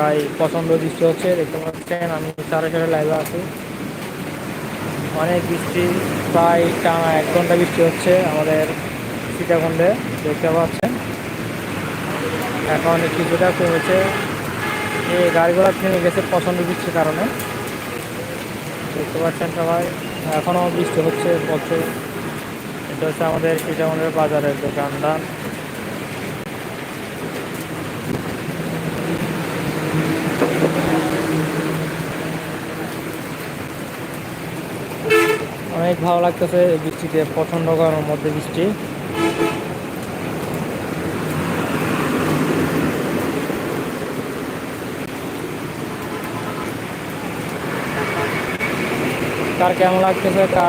ঢাকায় প্রচণ্ড বৃষ্টি হচ্ছে, দেখতে পাচ্ছেন আমি সাড়ে সাড়ে লাইভে আছি। অনেক বৃষ্টি, প্রায় টানা এক ঘণ্টা বৃষ্টি হচ্ছে আমাদের সীতাকুণ্ডে, দেখতে পাচ্ছেন। এখন কিছুটা কমেছে। এই গাড়িগুলো থেমে গেছে প্রচণ্ড বৃষ্টির কারণে। দেখতে পাচ্ছেন সবাই এখনও বৃষ্টি হচ্ছে প্রচুর এটা হচ্ছে আমাদের সীতাকুণ্ডের বাজারের দোকানদার। অনেক ভালো লাগতেছে বৃষ্টিতে, প্রচণ্ড গরমের মধ্যে বৃষ্টি। কার কেমন লাগতেছে তা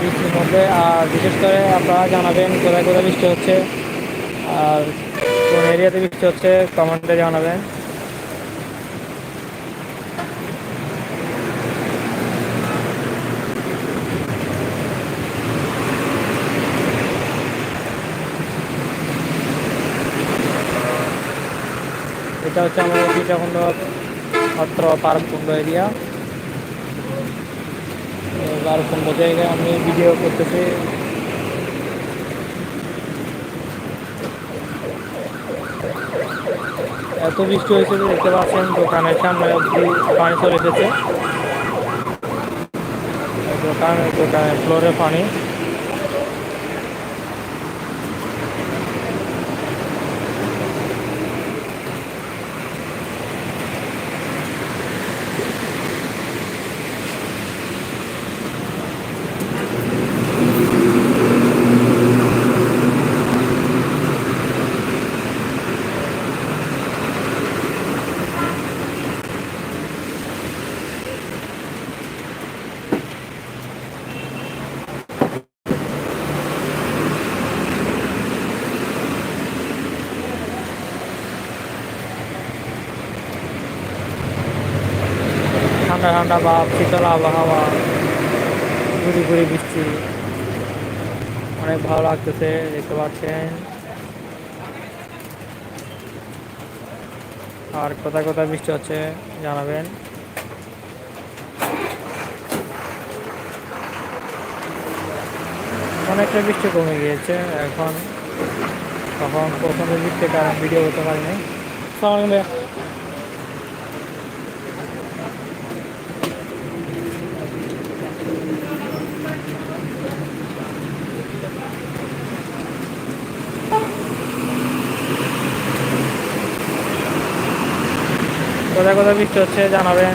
বৃষ্টির মধ্যে, আর বিশেষ করে আপনারা জানাবেন কোথায় কোথায় বৃষ্টি হচ্ছে, আর কোন এরিয়াতে বৃষ্টি হচ্ছে কমেন্টে জানাবেন। এটা হচ্ছে আমাদের সীতাকুণ্ড অত্র পার্ককুণ্ড এরিয়া। পার্ককুণ্ড জায়গায় আমি ভিডিও করতেছি? এত বৃষ্টি হয়েছে যে দেখতে পাচ্ছেন, দোকানের সামনে অব্দি পানি চলে এসেছে। দোকান দোকানের ফ্লোরে পানি। ঠান্ডা ঠান্ডা বা শীতল আবহাওয়া ঘুরি ঘুরি বৃষ্টি। অনেক ভালো লাগতেছে, দেখতে পাচ্ছেন। আর কোথায় কোথায় বৃষ্টি হচ্ছে, জানাবেন। অনেকটা বৃষ্টি কমে গিয়েছে, এখন। তখন প্রথমে বৃষ্টির কারণ ভিডিও করতে পারিনি। কোথায় কোথায় বৃষ্টি হচ্ছে, জানাবেন।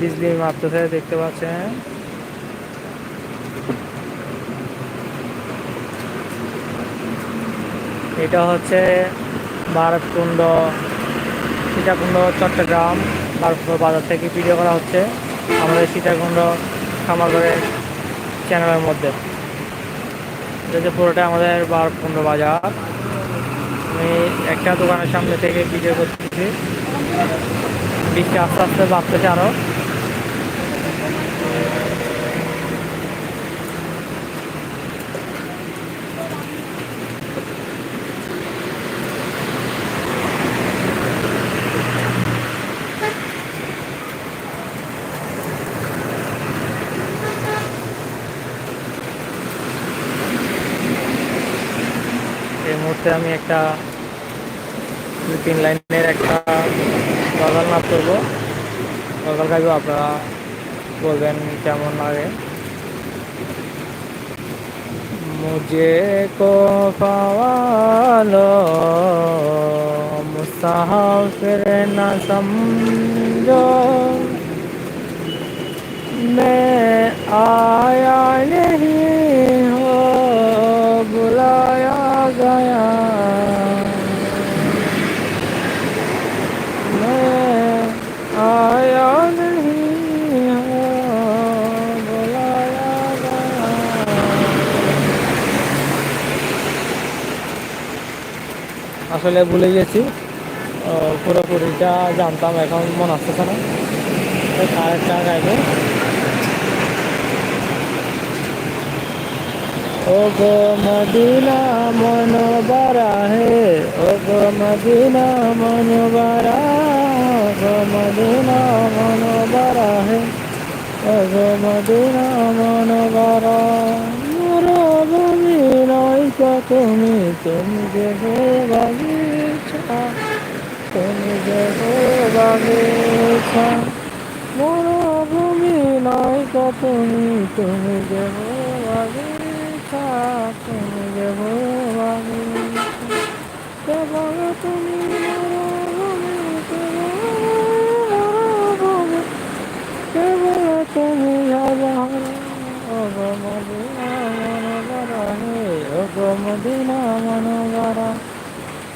বিজলি মারতেছে দেখতে পাচ্ছেন। এটা হচ্ছে ভারতকুণ্ড সীতাকুণ্ড, চট্টগ্রাম। ভারতকুণ্ড বাজার থেকে ভিডিও করা হচ্ছে। আমাদের সীতাকুণ্ড খামারগড়ের চ্যানেলের মধ্যে। এটা হচ্ছে পুরোটা আমাদের বার পনেরো বাজার। আমি একটা দোকানের সামনে থেকে ভিডিও করতেছি। বৃষ্টি আস্তে আস্তে বাড়তেছে আরও এই মুহূর্তে আমি একটা দুই তিন লাইনের একটা গজল নাচ করবো গজল গাইবো আপনারা বলবেন কেমন লাগে मुझे को पावालो मुसाफिर न समझो मैं आया नहीं আসলে ভুলে গেছি। পুরোপুরিটা জানতাম, এখন মনে আসতেছে না। আরেকটা গাইবো। ও গো মদিনা মনোবরা হে ও গো মদিনা মনোবরা গো মদিনা মনোবরা হে ও গো মদিনা মনোবরা তুমি তুমি যে বাগিচা তুমি যে গো বাগিচা মরুভূমি নয় তুমি তুমি যে তুমি যে কেবল তুমি মরভূমি কেবল মরভূমি কেবল তুমি আবহাওয়া ওগো মদিনা মনোবরা হে ওগো মদিনা মনোবরা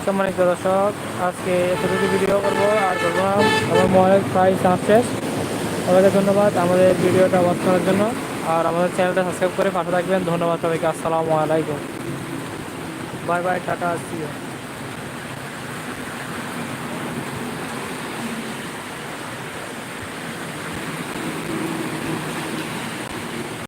সম্মানিত দর্শক, আজকে এতটুকু ভিডিও করব। আর করব আমার মনে প্রায় চান্স শেষ। সবাইকে ধন্যবাদ আমাদের ভিডিওটা ওয়াচ করার জন্য। আর আমাদের চ্যানেলটা সাবস্ক্রাইব করে পাশে রাখবেন ধন্যবাদ সবাইকে, আসসালামু আলাইকুম। বাই বাই টাটা আসছি